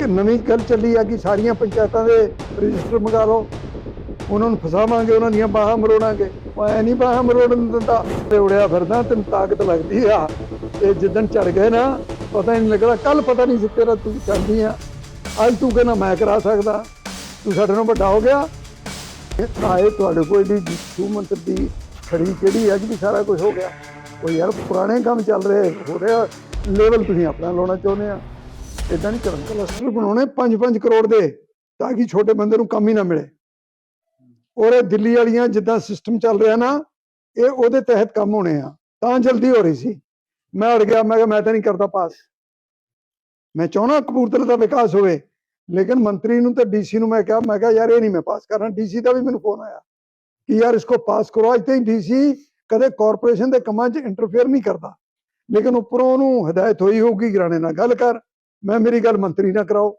ਇੱਕ ਨਵੀਂ ਗੱਲ ਚੱਲੀ ਆ ਕਿ ਸਾਰੀਆਂ ਪੰਚਾਇਤਾਂ ਦੇ ਰਜਿਸਟਰ ਮੰਗਾ ਲਓ। ਉਹਨਾਂ ਨੂੰ ਫਸਾਵਾਂਗੇ, ਉਹਨਾਂ ਦੀਆਂ ਬਾਹਾਂ ਮਰੋੜਾਂਗੇ। ਉਹ ਐ ਨਹੀਂ ਬਾਹਾਂ ਮਰੋੜਨ ਦਿੰਦਾ। ਤੇ ਉੜਿਆ ਫਿਰਦਾ, ਤੈਨੂੰ ਤਾਕਤ ਲੱਗਦੀ ਆ। ਇਹ ਜਿੱਦਣ ਚੜ ਗਏ ਨਾ, ਪਤਾ ਨਹੀਂ ਲੱਗਦਾ। ਕੱਲ ਪਤਾ ਨਹੀਂ ਸੀ ਤੇਰਾ ਤੂੰ ਚਾਹੁੰਦੀ ਆ। ਅੱਜ ਤੂੰ ਕਹਿੰਦਾ, ਮੈਂ ਕਰਾ ਸਕਦਾ। ਤੂੰ ਸਾਡੇ ਨਾਲ ਵੱਡਾ ਹੋ ਗਿਆ। ਇਹ ਆਏ ਤੁਹਾਡੇ ਕੋਲ ਦੀ ਸੂ ਮੰਤਰ ਦੀ ਖੜੀ ਕਿਹੜੀ ਅੱਜ ਵੀ ਸਾਰਾ ਕੁਝ ਹੋ ਗਿਆ। ਉਹ ਯਾਰ ਪੁਰਾਣੇ ਕੰਮ ਚੱਲ ਰਹੇ, ਹੋ ਰਿਹਾ। ਲੈਵਲ ਤੁਸੀਂ ਆਪਣਾ ਲਾਉਣਾ ਚਾਹੁੰਦੇ ਆ। ਇਦਾਂ ਨਹੀਂ ਕਰਨ। ਕਲਸਟਰ ਬਣਾਉਣੇ 5-5 ਕਰੋੜ ਦੇ ਤਾਂ ਕਿ ਛੋਟੇ ਬੰਦੇ ਨੂੰ ਕੰਮ ਹੀ ਨਾ ਮਿਲੇ। ਔਰ ਇਹ ਦਿੱਲੀ ਵਾਲੀਆਂ ਜਿੱਦਾਂ ਸਿਸਟਮ ਚੱਲ ਰਿਹਾ ਨਾ, ਇਹ ਉਹਦੇ ਤਹਿਤ ਕੰਮ ਹੋਣੇ ਆ। ਤਾਂ ਜਲਦੀ ਹੋ ਰਹੀ ਸੀ। ਮੈਂ ਅੜ ਗਿਆ, ਮੈਂ ਕਿਹਾ ਮੈਂ ਤਾਂ ਨਹੀਂ ਕਰਦਾ ਪਾਸ। ਮੈਂ ਚਾਹੁੰਦਾ ਕਪੂਰਥਲੇ ਦਾ ਵਿਕਾਸ ਹੋਵੇ, ਲੇਕਿਨ ਮੰਤਰੀ ਨੂੰ ਤੇ ਡੀਸੀ ਨੂੰ ਮੈਂ ਕਿਹਾ ਮੈਂ ਕਿਹਾ ਯਾਰ ਇਹ ਨਹੀਂ ਮੈਂ ਪਾਸ ਕਰਨਾ। ਡੀਸੀ ਦਾ ਵੀ ਮੈਨੂੰ ਫੋਨ ਆਇਆ ਕਿ ਯਾਰ ਇਸਕੋ ਪਾਸ ਕਰੋ। ਅੱਜ ਤਾਈਂ ਡੀਸੀ ਕਦੇ ਕਾਰਪੋਰੇਸ਼ਨ ਦੇ ਕੰਮਾਂ 'ਚ ਇੰਟਰਫੇਅਰ ਨਹੀਂ ਕਰਦਾ। ਲੇਕਿਨ ਉੱਪਰੋਂ ਉਹਨੂੰ ਹਦਾਇਤ ਹੋਈ ਹੋਊਗੀ, ਗਰਾਣੇ ਨਾਲ ਗੱਲ ਕਰ। ਮੈਂ ਮੇਰੀ ਗੱਲ ਮੰਤਰੀ ਨਾਲ ਕਰਾਓ।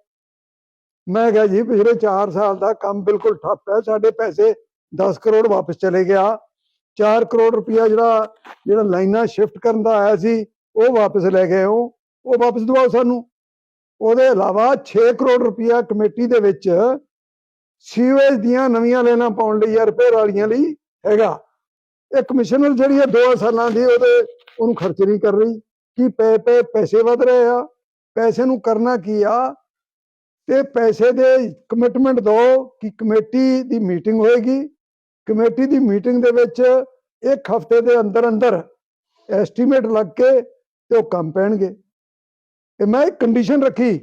ਮੈਂ ਕਿਹਾ ਜੀ, ਪਿਛਲੇ 4 ਸਾਲ ਦਾ ਕੰਮ ਬਿਲਕੁਲ ਠੱਪ ਹੈ। ਸਾਡੇ ਪੈਸੇ 10 ਕਰੋੜ ਵਾਪਸ ਚਲੇ ਗਿਆ। 4 ਕਰੋੜ ਰੁਪਇਆ ਜਿਹੜਾ ਜਿਹੜਾ ਲਾਈਨਾਂ ਸ਼ਿਫਟ ਕਰਨ ਦਾ ਆਇਆ ਸੀ, ਉਹ ਵਾਪਸ ਲੈ ਗਏ ਹੋ। ਉਹ ਵਾਪਸ ਦਵਾਓ ਸਾਨੂੰ। ਉਹਦੇ ਇਲਾਵਾ 6 ਕਰੋੜ ਰੁਪਇਆ ਕਮੇਟੀ ਦੇ ਵਿੱਚ ਸੀਵੇਜ ਦੀਆਂ ਨਵੀਆਂ ਲੈਣਾ ਪਾਉਣ ਲਈ ਜਾਂ ਰਿਪੇਅਰ ਵਾਲੀਆਂ ਲਈ ਹੈਗਾ। ਇਹ ਕਮਿਸ਼ਨਰ ਜਿਹੜੀ ਹੈ 2 ਸਾਲਾਂ ਦੀ ਉਹਦੇ, ਉਹਨੂੰ ਖਰਚ ਨਹੀਂ ਕਰ ਰਹੀ। ਕੀ ਪੈ ਪੈ ਪੈਸੇ ਵਧ ਰਹੇ ਆ? ਪੈਸੇ ਨੂੰ ਕਰਨਾ ਕੀ ਆ? ਤੇ ਪੈਸੇ ਦੇ ਕਮਿਟਮੈਂਟ ਦੋ ਕਿ ਕਮੇਟੀ ਦੀ ਮੀਟਿੰਗ ਹੋਏਗੀ। ਕਮੇਟੀ ਦੀ ਮੀਟਿੰਗ ਦੇ ਵਿੱਚ ਇੱਕ ਹਫ਼ਤੇ ਦੇ ਅੰਦਰ ਅੰਦਰ ਐਸਟੀਮੇਟ ਲੱਗ ਕੇ ਤੇ ਉਹ ਕੰਮ ਪੈਣਗੇ। ਤੇ ਮੈਂ ਇੱਕ ਕੰਡੀਸ਼ਨ ਰੱਖੀ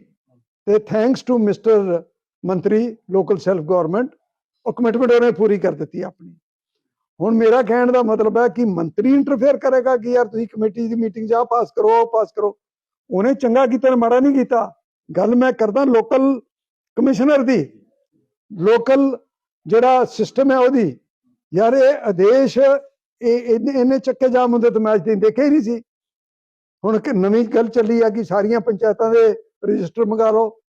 ਤੇ ਥੈਂਕਸ ਟੂ ਮਿਸਟਰ ਮੰਤਰੀ ਲੋਕਲ ਸੈਲਫ ਗਵਰਨਮੈਂਟ ਉਹ ਕਮਿਟਮੈਂਟ ਉਹਨੇ ਪੂਰੀ ਕਰ ਦਿੱਤੀ ਆਪਣੀ। ਹੁਣ ਮੇਰਾ ਕਹਿਣ ਦਾ ਮਤਲਬ ਹੈ ਕਿ ਮੰਤਰੀ ਇੰਟਰਫੇਅਰ ਕਰੇਗਾ ਕਿ ਯਾਰ ਤੁਸੀਂ ਕਮੇਟੀ ਦੀ ਮੀਟਿੰਗ ਜਾ ਪਾਸ ਕਰੋ, ਉਹ ਪਾਸ ਕਰੋ। ਉਹਨੇ ਚੰਗਾ ਕੀਤਾ ਮਾੜਾ ਨਹੀਂ ਕੀਤਾ। ਗੱਲ ਮੈਂ ਕਰਦਾ ਲੋਕਲ ਕਮਿਸ਼ਨਰ ਦੀ। ਲੋਕਲ ਜਿਹੜਾ ਸਿਸਟਮ ਹੈ ਉਹਦੀ। ਯਾਰ ਇਹ ਆਦੇਸ਼, ਇਹ ਇੰਨੇ ਚੱਕੇ ਜਾਮ ਹੁੰਦੇ ਤੇ ਮੈਚ ਦੇਖੇ ਹੀ ਨਹੀਂ ਸੀ। ਹੁਣ ਕਿ ਨਵੀਂ ਗੱਲ ਚੱਲੀ ਆ ਕਿ ਸਾਰੀਆਂ ਪੰਚਾਇਤਾਂ ਦੇ ਰਜਿਸਟਰ ਮੰਗਾ ਲਓ।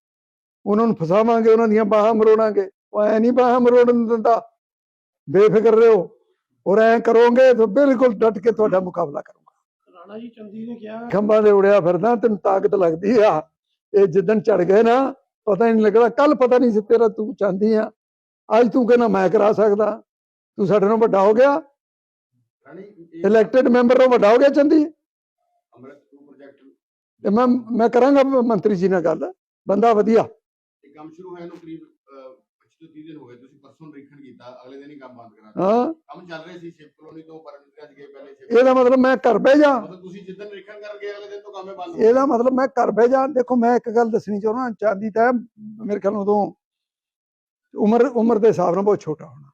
ਉਹਨਾਂ ਨੂੰ ਫਸਾਵਾਂਗੇ, ਉਹਨਾਂ ਦੀਆਂ ਬਾਹਾਂ ਮਰੋੜਾਂਗੇ। ਉਹ ਐ ਨਹੀਂ ਬਾਹਾਂ ਮਰੋੜਨ ਦਿੰਦਾ। ਬੇਫਿਕਰ ਰਹੋ। ਔਰ ਐ ਕਰੋਗੇ ਤਾਂ ਬਿਲਕੁਲ ਡਟ ਕੇ ਤੁਹਾਡਾ ਮੁਕਾਬਲਾ ਕਰੋ। ਰਾਣਾ ਜੀ ਚੰਦੀ ਨੇ ਕਿਹਾ। ਖੰਭਾਂ ਦੇ ਉੜਿਆ ਫਿਰਦਾ ਤੈਨੂੰ ਤਾਕਤ ਲੱਗਦੀ ਆ। ਇਹ ਜਿੱਦਣ ਚੜ ਗਏ ਨਾ ਪਤਾ ਹੀ ਨਹੀਂ ਲੱਗਦਾ ਕੱਲ ਪਤਾ ਨਹੀਂ ਸੀ ਤੇਰਾ ਤੂੰ ਚਾਹੁੰਦੀ ਆ। ਅੱਜ ਤੂੰ ਕਹਿੰਦਾ ਮੈਂ ਕਰਾ ਸਕਦਾ। ਤੂੰ ਸਾਡੇ ਨਾਲ ਵੱਡਾ ਹੋ ਗਿਆ। ਇਲੈਕਟਿਡ ਮੈਂਬਰ ਤੋਂ ਵੱਡਾ ਹੋ ਗਿਆ ਚੰਦੀ। ਅੰਮ੍ਰਿਤ 2 ਪ੍ਰੋਜੈਕਟ ਤੇ ਮੈਂ ਮੈਂ ਕਰਾਂਗਾ ਮੰਤਰੀ ਜੀ ਨਾਲ ਗੱਲ। ਬੰਦਾ ਵਧੀਆ। ਇਹ ਕੰਮ ਸ਼ੁਰੂ ਹੋਇਆ ਨੂੰ ਕਰੀਬ 25 30 ਦਿਨ ਹੋ ਗਏ ਤੁਸੀਂ ਪਰਸੋਂ ਨਿਰੀਖਣ ਕੀਤਾ ਅਗਲੇ ਦਿਨ ਹੀ ਕੰਮ ਬੰਦ ਕਰਾ ਦਿੱਤਾ ਹਾਂ। ਕੰਮ ਚੱਲ ਰਹੇ ਸੀ ਸ਼ਿਪ ਕਲੋਨੀ ਤੋਂ ਪਰਮਿਟ ਅੱਜ ਗਏ ਪਹਿਲੇ ਸ਼ਿਪ। ਇਹਦਾ ਮਤਲਬ ਮੈਂ ਘਰ ਬਹਿ ਜਾ। ਮਤਲਬ ਤੁਸੀਂ ਜਿੱਦਣ ਨਿਰੀਖਣ ਕਰ ਗਏ ਅਗਲੇ ਦਿਨ ਤੋਂ ਕੰਮ ਹੀ ਬੰਦ ਹੋ ਇਹਦਾ ਮਤਲਬ ਮੈਂ ਘਰ ਬਹਿ ਜਾ। ਦੇਖੋ ਮੈਂ ਇੱਕ ਗੱਲ ਦੱਸਣੀ ਚਾਹੁੰਦਾ ਚਾਂਦੀ ਤਾਂ ਮੇਰੇ ਖਿਆਲ ਨਾਲ ਉਦੋਂ ਉਮਰ ਉਮਰ ਦੇ ਹਿਸਾਬ ਨਾਲ ਬਹੁਤ ਛੋਟਾ ਹੋਣਾ।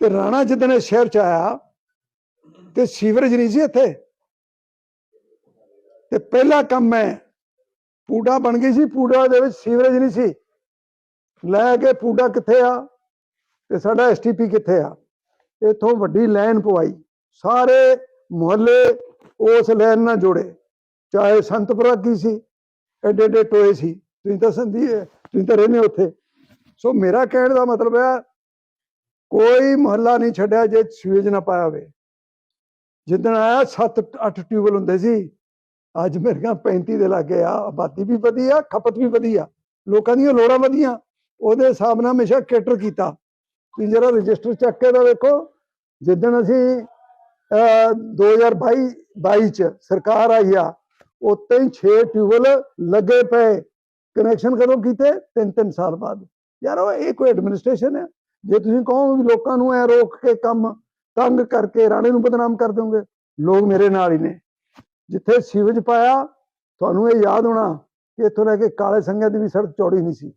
ਤੇ ਰਾਣਾ ਜਿੱਦਣ ਇਸ ਸ਼ਹਿਰ ਚ ਆਇਆ ਤੇ ਸੀਵਰੇਜ ਨਹੀਂ ਸੀ ਇੱਥੇ। ਤੇ ਪਹਿਲਾ ਕੰਮ ਮੈਂ ਪੂਡਾ ਬਣ ਗਈ ਸੀ ਪੂਡਾ ਦੇ ਵਿੱਚ ਸੀਵਰੇਜ ਨਹੀਂ ਸੀ। ਲੈ ਕੇ ਪੂਡਾ ਕਿੱਥੇ ਆ? ਤੇ ਸਾਡਾ ਐਸਟੀਪੀ ਕਿੱਥੇ ਆ? ਇਥੋਂ ਵੱਡੀ ਲਾਈਨ ਪਵਾਈ। ਸਾਰੇ ਮੁਹੱਲੇ ਉਸ ਲਾਈਨ ਨਾਲ ਜੋੜੇ। ਚਾਹੇ ਸੰਤਪੁਰਾ ਕੀ ਸੀ, ਐਡੇ ਐਡੇ ਟੋਏ ਸੀ। ਤੁਸੀਂ ਤਾਂ ਸੰਦੀ ਤੁਸੀਂ ਤਾਂ ਰਹਿੰਦੇ ਉੱਥੇ। ਸੋ ਮੇਰਾ ਕਹਿਣ ਦਾ ਮਤਲਬ ਹੈ, ਕੋਈ ਮੁਹੱਲਾ ਨਹੀਂ ਛੱਡਿਆ ਜੇ ਸੀਵੇਜ ਨਾ ਪਾਇਆ ਹੋਵੇ। ਜਿੱਦਣ ਆਇਆ 7 8 ਟਿਊਬਲ ਹੁੰਦੇ ਸੀ। ਅੱਜ ਮੇਰੇ ਕੋਲ 35 ਦੇ ਲੱਗੇ ਆ। ਆਬਾਦੀ ਵੀ ਵਧੀਆ, ਖਪਤ ਵੀ ਵਧੀਆ। ਲੋਕਾਂ ਦੀਆਂ ਲੋੜਾਂ ਵਧੀਆਂ। ਉਹਦੇ ਹਿਸਾਬ ਨਾਲ ਹਮੇਸ਼ਾ ਕੇਟਰ ਕੀਤਾ। ਤੁਸੀਂ ਜਰਾ ਰਜਿਸਟਰ ਚੱਕ ਕੇ ਤਾਂ ਵੇਖੋ। ਜਿੱਦਣ ਅਸੀਂ, ਅਹ 2022 22 ਚ ਸਰਕਾਰ ਆਈ ਆ ਉੱਤੇ ਹੀ 6 ਟਿਊਬਲ ਲੱਗੇ ਪਏ। ਕਨੈਕਸ਼ਨ ਕਦੋਂ ਕੀਤੇ? ਤਿੰਨ ਤਿੰਨ ਸਾਲ ਬਾਅਦ। ਯਾਰ ਉਹ ਇਹ ਕੋਈ ਐਡਮਿਨਿਸਟ੍ਰੇਸ਼ਨ ਹੈ? ਜੇ ਤੁਸੀਂ ਕਹੋ ਵੀ ਲੋਕਾਂ ਨੂੰ ਐ ਰੋਕ ਕੇ ਕੰਮ ਤੰਗ ਕਰਕੇ ਰਾਣੇ ਨੂੰ ਬਦਨਾਮ ਕਰ ਦੋਗੇ ਲੋਕ ਮੇਰੇ ਨਾਲ ਹੀ ਨੇ। ਜਿੱਥੇ ਸੀਵਜ ਪਾਇਆ, ਤੁਹਾਨੂੰ ਇਹ ਯਾਦ ਹੋਣਾ ਕਿ ਇੱਥੋਂ ਲੈ ਕੇ ਕਾਲੇ ਸੰਘਿਆਂ ਦੀ ਵੀ ਸੜਕ ਚੌੜੀ ਨਹੀਂ ਸੀ।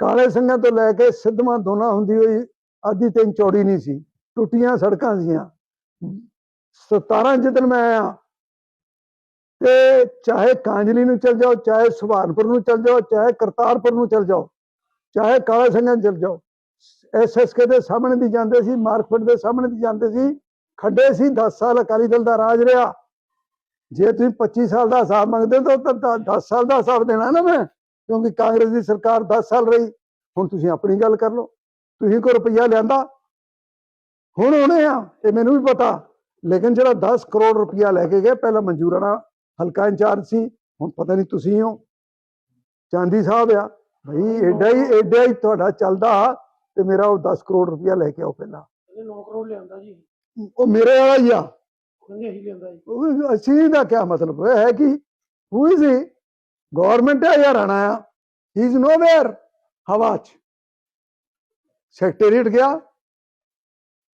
ਕਾਲੇ ਸਿੰਘਾਂ ਤੋਂ ਲੈ ਕੇ ਸਿੱਧਵਾਂ ਦੋਨਾ ਹੁੰਦੀ ਹੋਈ ਅੱਧੀ ਤਿੰਨ ਚੌੜੀ ਨਹੀਂ ਸੀ, ਟੁੱਟੀਆਂ ਸੜਕਾਂ ਸੀਆਂ। 17 ਜਿੱਦਣ ਮੈਂ ਆਇਆ, ਤੇ ਚਾਹੇ ਕਾਂਜਲੀ ਨੂੰ ਚਲ ਜਾਓ, ਚਾਹੇ ਸੁਭਾਨਪੁਰ ਨੂੰ ਚਲ ਜਾਓ, ਚਾਹੇ ਕਰਤਾਰਪੁਰ ਨੂੰ ਚਲ ਜਾਓ, ਚਾਹੇ ਕਾਲੇ ਸੰਘਿਆਂ ਚਲ ਜਾਓ ਐਸਐਸਕੇ ਦੇ ਸਾਹਮਣੇ ਦੀ ਜਾਂਦੇ ਸੀ, ਮਾਰਕਫਟ ਦੇ ਸਾਹਮਣੇ ਦੀ ਜਾਂਦੇ ਸੀ, ਖੱਡੇ ਸੀ 10 ਸਾਲ ਅਕਾਲੀ ਦਲ ਦਾ ਰਾਜ ਰਿਹਾ। ਜੇ ਤੁਸੀਂ 25 ਸਾਲ ਦਾ ਹਿਸਾਬ ਮੰਗਦੇ ਹੋ ਤਾਂ 10 ਸਾਲ ਦਾ ਹਿਸਾਬ ਦੇਣਾ ਨਾ ਮੈਂ। ਕਿਉਂਕਿ ਕਾਂਗਰਸ ਦੀ ਸਰਕਾਰ 10 ਸਾਲ ਰਹੀ ਹੁਣ ਤੁਸੀਂ ਆਪਣੀ ਗੱਲ ਕਰ ਲਓ। ਤੁਸੀਂ ਕੋਈ ਰੁਪਈਆ ਲਿਆਂਦਾ? ਹੁਣ ਹੋਣੇ ਆ ਇਹ ਮੈਨੂੰ ਵੀ ਪਤਾ। ਲੇਕਿਨ ਜਿਹੜਾ 10 ਕਰੋੜ ਰੁਪਈਆ ਲੈ ਕੇ ਗਏ ਪਹਿਲਾਂ ਮਨਜ਼ੂਰਾਨਾ ਹਲਕਾ ਇੰਚਾਰਜ ਸੀ ਹੁਣ ਪਤਾ ਨਹੀਂ ਤੁਸੀਂ ਹੋ। ਚਾਂਦੀ ਸਾਹਿਬ ਆ ਭਈ ਐਡਾ ਹੀ ਐਡਾ ਹੀ ਤੁਹਾਡਾ ਚੱਲਦਾ ਤੇ ਮੇਰਾ ਉਹ 10 ਕਰੋੜ ਰੁਪਇਆ ਲੈ ਕੇ ਆਓ ਪਹਿਲਾਂ। ਕਹਿੰਦੇ 9 ਕਰੋੜ ਲਿਆਂਦਾ ਜੀ। ਉਹ ਮੇਰੇ ਵਾਲਾ ਹੀ ਆ। ਕਹਿੰਦੇ ਅਸੀਂ ਲਿਆਂਦਾ ਜੀ। ਉਹ ਅਸੀਂ ਦਾ ਕੀ ਮਤਲਬ ਹੈ ਹੈ ਕਿ ਹੂ ਇਜ਼ ਹੀ ਗਵਰਨਮੈਂਟ ਹੈ ਜਾਂ ਰਾਣਾ ਆ ਹੀ ਇਜ਼ ਨੋਵੇਅਰ ਹਵਾ ਚ। ਸੈਕਟਰੀਏਟ ਗਿਆ।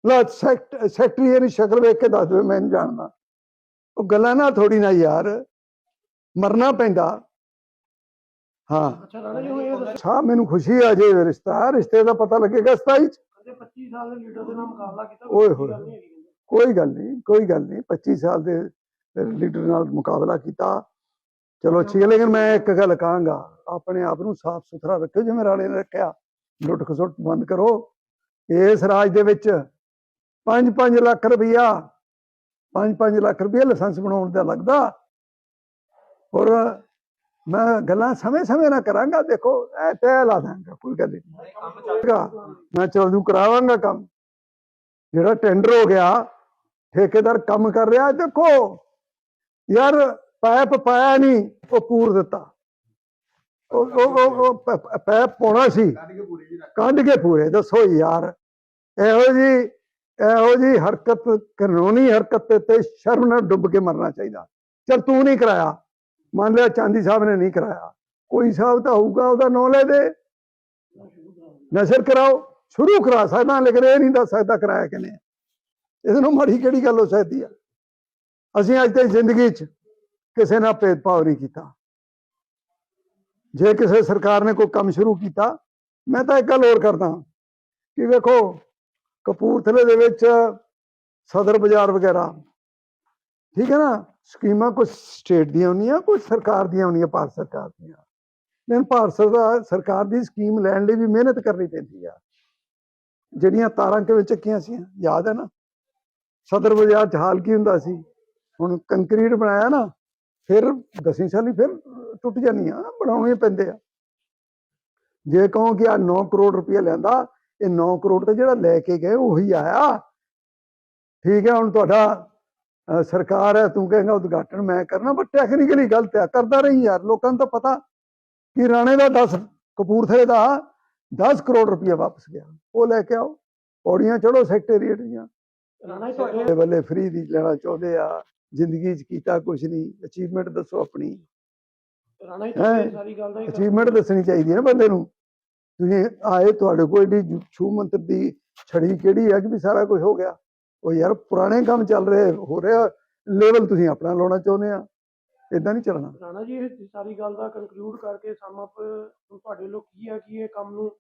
ਲਾ ਸੈਕਟਰੀ ਦੀ ਸ਼ਕਲ ਵੇਖ ਕੇ ਦੱਸ ਦੇ ਮੈਂ ਨਹੀਂ ਜਾਣਦਾ। ਉਹ ਗੱਲਾਂ ਨਾ ਥੋੜੀ ਨਾ ਯਾਰ ਮਰਨਾ ਪੈਂਦਾ। ਹਾਂ। ਅੱਛਾ ਮੈਨੂੰ ਖੁਸ਼ੀ ਆ ਜੇ ਰਿਸ਼ਤਾ ਰਿਸ਼ਤੇ ਦਾ ਪਤਾ ਲੱਗੇਗਾ 27 ਚ। ਕਹਿੰਦੇ 25 ਸਾਲ ਦੇ ਲੀਡਰ ਦੇ ਨਾਲ ਮੁਕਾਬਲਾ ਕੀਤਾ ਓਏ ਹੋਏ। ਕੋਈ ਗੱਲ ਨਹੀਂ ਕੋਈ ਗੱਲ ਨਹੀਂ। 25 ਸਾਲ ਦੇ ਲੀਡਰ ਨਾਲ ਮੁਕਾਬਲਾ ਕੀਤਾ। ਚਲੋ ਠੀਕ ਹੈ, ਲੇਕਿਨ ਮੈਂ ਇੱਕ ਗੱਲ ਕਹਾਂਗਾ, ਆਪਣੇ ਆਪ ਨੂੰ ਸਾਫ਼ ਸੁਥਰਾ ਰੱਖਿਓ, ਜਿਵੇਂ ਰਾਣੇ ਨੇ ਰੱਖਿਆ। ਲੁੱਟ ਖਸੁੱਟ ਬੰਦ ਕਰੋ। ਇਸ ਰਾਜ ਦੇ ਵਿੱਚ 5-5 ਲੱਖ ਰੁਪਈਆ 5-5 ਲੱਖ ਰੁਪਇਆ ਲਾਇਸੈਂਸ ਬਣਾਉਣ ਦਾ ਲੱਗਦਾ। ਔਰ ਮੈਂ ਗੱਲਾਂ ਸਮੇਂ-ਸਮੇਂ ਨਾਲ ਕਰਾਂਗਾ, ਦੇਖੋ ਇਹ ਤੈ ਲਾ ਦਾਂਗਾ ਕੋਈ ਗੱਲ ਨਹੀਂ। ਮੈਂ ਚਲ ਜੂ, ਕਰਾਵਾਂਗਾ ਕੰਮ। ਜਿਹੜਾ ਟੈਂਡਰ ਹੋ ਗਿਆ, ਠੇਕੇਦਾਰ ਕੰਮ ਕਰ ਰਿਹਾ, ਦੇਖੋ, ਯਾਰ ਪੈਪ ਪਾਇਆ ਨਹੀਂ ਉਹ ਪੂਰ ਦਿੱਤਾ। ਉਹ ਉਹ, ਉਹ- ਪ- ਪ- ਪਾਉਣਾ ਸੀ। ਕੰਢ ਕੇ ਕੇ ਪੂਰੇ, ਦੱਸੋ ਯਾਰ। ਇਹੋ ਜੀ ਇਹੋ ਜੀ ਹਰਕਤ, ਕਾਨੂੰਨੀ ਹਰਕਤ ਤੇ- ਤੇ ਸ਼ਰਮ ਨਾਲ ਡੁੱਬ ਕੇ ਮਰਨਾ ਚਾਹੀਦਾ। ਚਲ ਤੂੰ ਨਹੀਂ ਕਰਾਇਆ। ਮੰਨ ਲਿਆ ਚਾਂਦੀ ਸਾਹਿਬ ਨੇ ਨਹੀਂ ਕਰਾਇਆ। ਕੋਈ ਸਾਹਿਬ ਤਾਂ ਹੋਊਗਾ, ਉਹਦਾ ਨਾਂ ਲੈ ਦੇ। ਨਸ਼ਰ ਕਰਾਓ। ਸ਼ੁਰੂ ਕਰਾ ਸਕਦਾ, ਲੇਕਿਨ ਇਹ ਨਹੀਂ ਦੱਸ ਸਕਦਾ ਕਰਾਇਆ ਕਿਨੇ ਇਹਦੇ ਨਾਲ ਮਾੜੀ ਕਿਹੜੀ ਗੱਲ ਹੋ ਸਕਦੀ ਆ? ਅਸੀਂ ਅੱਜ ਤੱਕ ਜ਼ਿੰਦਗੀ 'ਚ ਕਿਸੇ ਨਾਲ ਭੇਦਭਾਵ ਨਹੀਂ ਕੀਤਾ। ਜੇ ਕਿਸੇ ਸਰਕਾਰ ਨੇ ਕੋਈ ਕੰਮ ਸ਼ੁਰੂ ਕੀਤਾ, ਮੈਂ ਤਾਂ ਇੱਕ ਗੱਲ ਹੋਰ ਕਰਦਾ ਕਿ ਵੇਖੋ, ਕਪੂਰਥਲੇ ਦੇ ਵਿੱਚ ਸਦਰ ਬਾਜ਼ਾਰ ਵਗੈਰਾ, ਠੀਕ ਹੈ ਨਾ? ਸਕੀਮਾਂ ਕੁਝ ਸਟੇਟ ਦੀਆਂ ਹੁੰਦੀਆਂ ਕੁਝ ਸਰਕਾਰ ਦੀਆਂ ਹੁੰਦੀਆਂ, ਭਾਰਤ ਸਰਕਾਰ ਦੀਆਂ। ਲੇਕਿਨ ਭਾਰਤ ਸਰਕਾਰ ਸਰਕਾਰ ਦੀ ਸਕੀਮ ਲੈਣ ਲਈ ਵੀ ਮਿਹਨਤ ਕਰਨੀ ਪੈਂਦੀ ਆ। ਜਿਹੜੀਆਂ ਤਾਰਾਂ ਕਿਵੇਂ ਚੱਕੀਆਂ ਸੀ ਯਾਦ ਹੈ ਨਾ? ਸਦਰ ਬਾਜ਼ਾਰ ਚ ਹਾਲ ਕੀ ਹੁੰਦਾ ਸੀ? ਹੁਣ ਕੰਕਰੀਟ ਬਣਾਇਆ ਨਾ ਫਿਰ ਦਸਵੀਂ ਸਾਲੀ ਫਿਰ ਟੁੱਟ ਜਾਣੀਆਂ ਬਣਾਉਣੇ ਪੈਂਦੇ ਆ। ਜੇ ਕਹੋ ਕਿ ਆ 9 ਕਰੋੜ ਰੁਪਏ ਲੈਂਦਾ ਇਹ 9 ਕਰੋੜ ਤੇ ਜਿਹੜਾ ਲੈ ਕੇ ਗਏ ਉਹੀ ਆਇਆ। ਠੀਕ ਹੈ ਹੁਣ ਤੁਹਾਡਾ ਸਰਕਾਰ ਹੈ ਤੂੰ ਕਹੇਗਾ ਉਦਘਾਟਨ ਮੈਂ ਕਰਨਾ ਪਰ ਟੈਕਨੀਕਲੀ ਗਲਤ ਹੈ ਕਰਦਾ ਰਹੀ ਯਾਰ ਲੋਕਾਂ ਨੂੰ ਤਾਂ ਪਤਾ ਕਿ ਰਾਣੇ ਦਾ 10 ਕਪੂਰਥਲੇ ਦਾ 10 ਕਰੋੜ ਰੁਪਏ ਵਾਪਸ ਗਿਆ। ਉਹ ਲੈ ਕੇ ਆਓ ਪੌੜੀਆਂ ਚੜੋ ਸੈਕਟਰੀਏਟ ਦੀਆਂ। ਰਾਣਾ ਤੁਹਾਡੇ ਬੱਲੇ ਫ੍ਰੀ ਦੀ ਲੈਣਾ ਚਾਹੁੰਦੇ ਆ। ਜ਼ਿੰਦਗੀ 'ਚ ਕੀਤਾ ਕੁਝ ਨਹੀਂ ਅਚੀਵਮੈਂਟ ਦੱਸੋ ਆਪਣੀ। ਰਾਣਾ ਜੀ ਤੁਹਾਡੇ ਹੈਂ? ਸਾਰੀ ਗੱਲ ਦਾ ਹੀ ਅਚੀਵਮੈਂਟ ਦੱਸਣੀ ਚਾਹੀਦੀ ਹੈ ਨਾ ਬੰਦੇ ਨੂੰ। ਤੁਸੀਂ ਆਏ ਤੁਹਾਡੇ ਕੋਲ ਏਡੀ ਛੂ ਮੰਤਰ ਦੀ ਛੜੀ ਕਿਹੜੀ ਹੈ ਕਿ ਵੀ ਸਾਰਾ ਕੁਝ ਹੋ ਗਿਆ? ਉਹ ਯਾਰ ਪੁਰਾਣੇ ਕੰਮ ਚੱਲ ਰਹੇ ਹੋ ਰਿਹਾ ਲੈਵਲ ਤੁਸੀਂ ਆਪਣਾ ਲਾਉਣਾ ਚਾਹੁੰਦੇ ਆ। ਇਦਾਂ ਨਹੀਂ ਚੱਲਣਾ। ਰਾਣਾ ਜੀ ਇਹ ਸਾਰੀ ਗੱਲ ਦਾ ਕੰਕਲੂਡ ਕਰਕੇ ਸਮ ਅਪ ਤੁਹਾਡੇ ਲੋਕ ਕੀ ਹੈ ਕਿ ਇਹ ਕੰਮ ਨੂੰ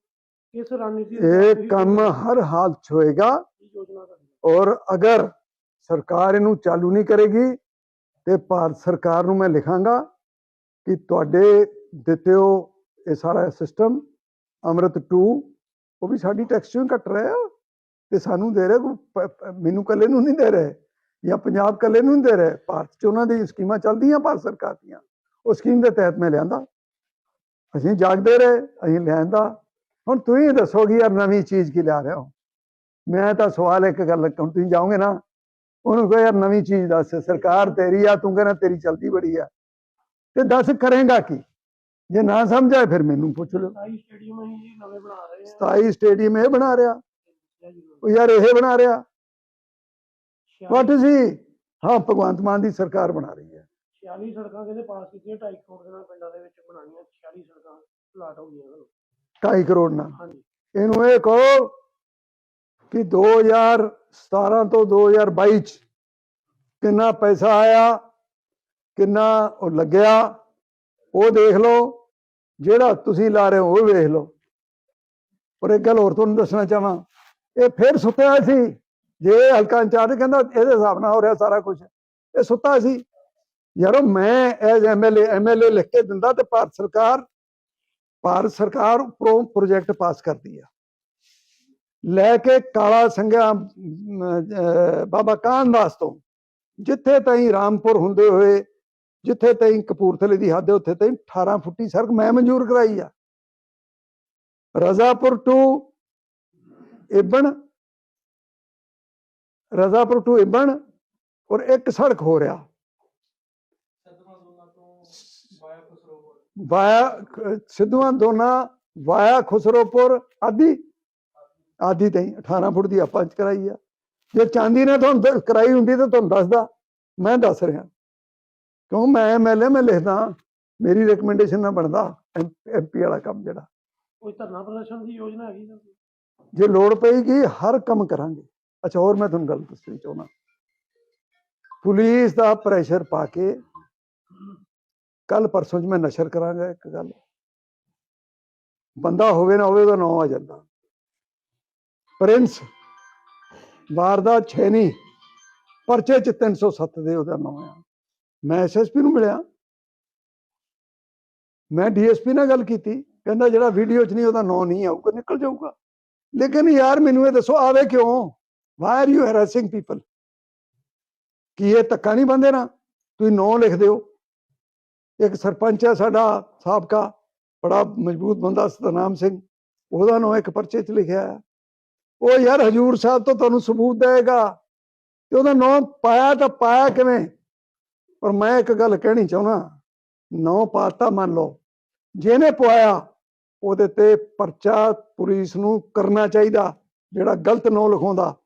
ਕਿਸ ਰਣਨੀਤੀ ਇਹ ਤੁਸੀਂ ਕੰਮ ਹਰ ਹਾਲਤ 'ਚ ਹੋਏਗਾ। ਔਰ ਅਗਰ ਸਰਕਾਰ ਇਹਨੂੰ ਚਾਲੂ ਨਹੀਂ ਕਰੇਗੀ ਤੇ ਭਾਰਤ ਸਰਕਾਰ ਨੂੰ ਮੈਂ ਲਿਖਾਂਗਾ ਕਿ ਤੁਹਾਡੇ ਦਿੱਤੇ ਹੋ ਇਹ ਸਾਰਾ ਸਿਸਟਮ ਅੰਮ੍ਰਿਤ 2 ਉਹ ਵੀ ਸਾਡੀ ਟੈਕਸ ਚੋਂ ਹੀ ਕੱਟ ਰਿਹਾ ਤੇ ਸਾਨੂੰ ਦੇ ਰਿਹਾ ਮੈਨੂੰ ਕੱਲੇ ਨੂੰ ਨਹੀਂ ਦੇ ਰਹੇ ਜਾਂ ਪੰਜਾਬ ਕੱਲੇ ਨੂੰ ਨਹੀਂ ਦੇ ਰਹੇ, ਭਾਰਤ ਚ ਉਹਨਾਂ ਦੀ ਸਕੀਮਾਂ ਚੱਲਦੀਆਂ, ਭਾਰਤ ਸਰਕਾਰ ਦੀਆਂ। ਉਹ ਸਕੀਮ ਦੇ ਤਹਿਤ ਮੈਂ ਲਿਆਂਦਾ। ਅਸੀਂ ਜਾਗਦੇ ਰਹੇ, ਅਸੀਂ ਲਿਆਂਦਾ। ਹੁਣ ਤੁਸੀਂ ਦੱਸੋ ਕਿ ਯਾਰ ਨਵੀਂ ਚੀਜ਼ ਕੀ ਲਿਆ ਰਹੇ ਹੋ? ਮੈਂ ਤਾਂ ਸਵਾਲ ਇੱਕ ਗੱਲ, ਹੁਣ ਤੁਸੀਂ ਜਾਓਗੇ ਨਾ ਉਹਨੂੰ ਕਹੋ ਯਾਰ ਨਵੀਂ ਚੀਜ਼ ਦੱਸ ਸਰਕਾਰ ਤੇਰੀ ਆ ਤੂੰ ਕਹਿੰਦਾ ਤੇਰੀ ਚਲਦੀ ਬੜੀ ਆ। ਤੇ ਦੱਸ ਕਰੇਗਾ ਕੀ? ਜੇ ਨਾ ਸਮਝਾਏ ਫਿਰ ਮੈਨੂੰ ਪੁੱਛ ਲਓ। 27 ਸਟੇਡੀਅਮ ਅਸੀਂ ਜੀ ਨਵੇਂ ਬਣਾ ਰਹੇ ਹਾਂ। 27 ਸਟੇਡੀਅਮ ਇਹ ਬਣਾ ਰਿਹਾ। ਉਹ ਯਾਰ ਇਹ ਬਣਾ ਰਿਹਾ। ਵਾਟ ਇਜ਼ ਹੀ ਹਾਂ ਭਗਵੰਤ ਮਾਨ ਦੀ ਸਰਕਾਰ ਬਣਾ ਰਹੀ ਹੈ। 46 ਸੜਕਾਂ ਕਹਿੰਦੇ ਪਾਸ ਕੀਤੀਆਂ 2.5 ਕਰੋੜ ਦੇ ਨਾਲ ਪਿੰਡਾਂ ਦੇ ਵਿੱਚ ਬਣਾਈਆਂ 46 ਸੜਕਾਂ ਪਲਾਟ ਹੋ ਗਈਆਂ। ਉਹਨਾਂ ਨੂੰ 2.5 ਕਰੋੜ ਨਾਲ। ਹਾਂਜੀ। ਇਹਨੂੰ ਇਹ ਕਹੋ ਕਿ 2017 ਤੋਂ 2022 ਚ ਕਿੰਨਾ ਪੈਸਾ ਆਇਆ, ਕਿੰਨਾ ਉਹ ਲੱਗਿਆ, ਉਹ ਦੇਖ ਲਓ, ਜਿਹੜਾ ਤੁਸੀਂ ਲਾ ਰਹੇ ਹੋ ਉਹ ਵੇਖ ਲਓ। ਪਰ ਇੱਕ ਗੱਲ ਹੋਰ ਤੁਹਾਨੂੰ ਦੱਸਣਾ ਚਾਹਾਂ, ਇਹ ਫਿਰ ਸੁੱਤਿਆ ਸੀ, ਜੇ ਹਲਕਾ ਇੰਚਾਰਜ ਕਹਿੰਦਾ ਇਹਦੇ ਹਿਸਾਬ ਨਾਲ ਹੋ ਰਿਹਾ ਸਾਰਾ ਕੁਝ ਇਹ ਸੁੱਤਾ ਸੀ। ਯਾਰੋ, ਮੈਂ ਐਜ਼ ਐਮਐਲਏ ਐਮਐਲਏ ਲਿਖ ਕੇ ਦਿੰਦਾ ਤੇ ਭਾਰਤ ਸਰਕਾਰ ਭਾਰਤ ਸਰਕਾਰ ਉੱਪਰੋਂ ਪ੍ਰੋਜੈਕਟ ਪਾਸ ਕਰਦੀ ਆ। ਲੈ ਕੇ ਕਾਲਾ ਸੰਘਿਆ ਅਮ, ਅਹ, ਬਾਬਾ ਕਾਨਦਾਸ ਤੋਂ। ਜਿੱਥੇ ਤਾਈਂ ਰਾਮਪੁਰ ਹੁੰਦੇ ਹੋਏ ਜਿੱਥੇ ਤਾਈਂ ਕਪੂਰਥਲੇ ਦੀ ਹੱਦ ਉੱਥੇ ਤਾਈਂ 18 ਫੁੱਟੀ ਸੜਕ ਮੈਂ ਮਨਜ਼ੂਰ ਕਰਾਈ ਆ। ਰਜ਼ਾਪੁਰ ਟੂ ਇਬਨ ਰਜ਼ਾਪੁਰ ਟੂ ਇਬਨ ਔਰ ਇੱਕ ਸੜਕ ਹੋ ਰਿਹਾ। ਵਾਇਆ ਸਿੱਧੂਆਂ ਦੋਨਾ ਵਾਇਆ ਖੁਸਰੋਪੁਰ ਆਦੀ ਆਦੀ ਤੇ 18 ਫੁੱਟ ਦੀ ਆਪਾਂ ਚ ਕਰਾਈ ਆ। ਜੇ ਚਾਂਦੀ ਨੇ ਤੁਹਾਨੂੰ ਕਰਾਈ ਹੁੰਦੀ ਤਾਂ ਤੁਹਾਨੂੰ ਦੱਸਦਾ ਮੈਂ ਦੱਸ ਰਿਹਾ। ਕਿਉਂ? ਮੈਂ ਐਮਐਲਏ ਮੈਂ ਲਿਖਦਾ ਮੇਰੀ ਰეკਮੈਂਡੇਸ਼ਨ ਨਾਲ ਬਣਦਾ ਐਮਪੀ ਵਾਲਾ ਕੰਮ ਜਿਹੜਾ। ਕੋਈ ਧਰਨਾ ਪ੍ਰਦਰਸ਼ਨ ਦੀ ਯੋਜਨਾ ਹੈਗੀ ਜੇ ਲੋੜ ਪਏਗੀ ਹਰ ਕੰਮ ਕਰਾਂਗੇ। ਅੱਛਾ ਹੋਰ ਮੈਂ ਤੁਹਾਨੂੰ ਗੱਲ ਦੱਸਣੀ ਚਾਹੁੰਦਾ। ਪੁਲਿਸ ਦਾ ਪ੍ਰੈਸ਼ਰ ਪਾ ਕੇ ਕੱਲ ਪਰਸੋਂ ਚ ਮੈਂ ਨਸ਼ਰ ਕਰਾਂਗਾ ਇੱਕ ਗੱਲ। ਬੰਦਾ ਹੋਵੇ ਨਾ ਹੋਵੇ ਉਹਦਾ ਨਾਂ ਆ ਜਾਂਦਾ। ਪ੍ਰਿੰਸ, ਵਾਰਦਾਤ ਛੇਨੀ ਪਰਚੇ ਚ 307 ਦੇ ਉਹਦਾ ਨਾਂ ਆ। ਮੈਂ ਐਸਐਸਪੀ ਨੂੰ ਮਿਲਿਆ। ਮੈਂ ਡੀਐਸਪੀ ਨਾਲ ਗੱਲ ਕੀਤੀ। ਕਹਿੰਦਾ ਜਿਹੜਾ ਵੀਡੀਓ 'ਚ ਨਹੀਂ, ਉਹਦਾ ਨਾਂ ਨਹੀਂ ਆਊਗਾ, ਨਿਕਲ ਜਾਊਗਾ। ਲੇਕਿਨ ਯਾਰ, ਮੈਨੂੰ ਇਹ ਦੱਸੋ, ਆਵੇ ਕਿਉਂ? Why are you harassing people ਕੀ ਇਹ ਧੱਕਾ ਨਹੀਂ ਬੰਦੇ ਨਾ ਤੁਸੀਂ ਨਾਂ ਲਿਖ ਦਿਓ। ਇੱਕ ਸਰਪੰਚ ਹੈ ਸਾਡਾ, ਸਾਬਕਾ, ਬੜਾ ਮਜ਼ਬੂਤ ਬੰਦਾ, ਸਤਨਾਮ ਸਿੰਘ। ਉਹਦਾ ਨਾਂ ਇੱਕ ਪਰਚੇ 'ਚ ਲਿਖਿਆ ਹੈ ਉਹ ਯਾਰ ਹਜੂਰ ਸਾਹਿਬ ਤੋਂ ਤੁਹਾਨੂੰ ਸਬੂਤ ਦੇਗਾ ਤੇ ਉਹਦਾ ਨਾਂ ਪਾਇਆ ਤਾਂ ਪਾਇਆ ਕਿਵੇਂ? ਪਰ ਮੈਂ ਇੱਕ ਗੱਲ ਕਹਿਣੀ ਚਾਹੁੰਦਾ, ਨੌ ਪਾਤਾ ਮੰਨ ਲਓ। ਜਿਹਨੇ ਪਵਾਇਆ, ਉਹਦੇ ਤੇ ਪਰਚਾ ਪੁਲਿਸ ਨੂੰ ਕਰਨਾ ਚਾਹੀਦਾ, ਜਿਹੜਾ ਗਲਤ ਨੌ ਲਿਖਾਉਂਦਾ।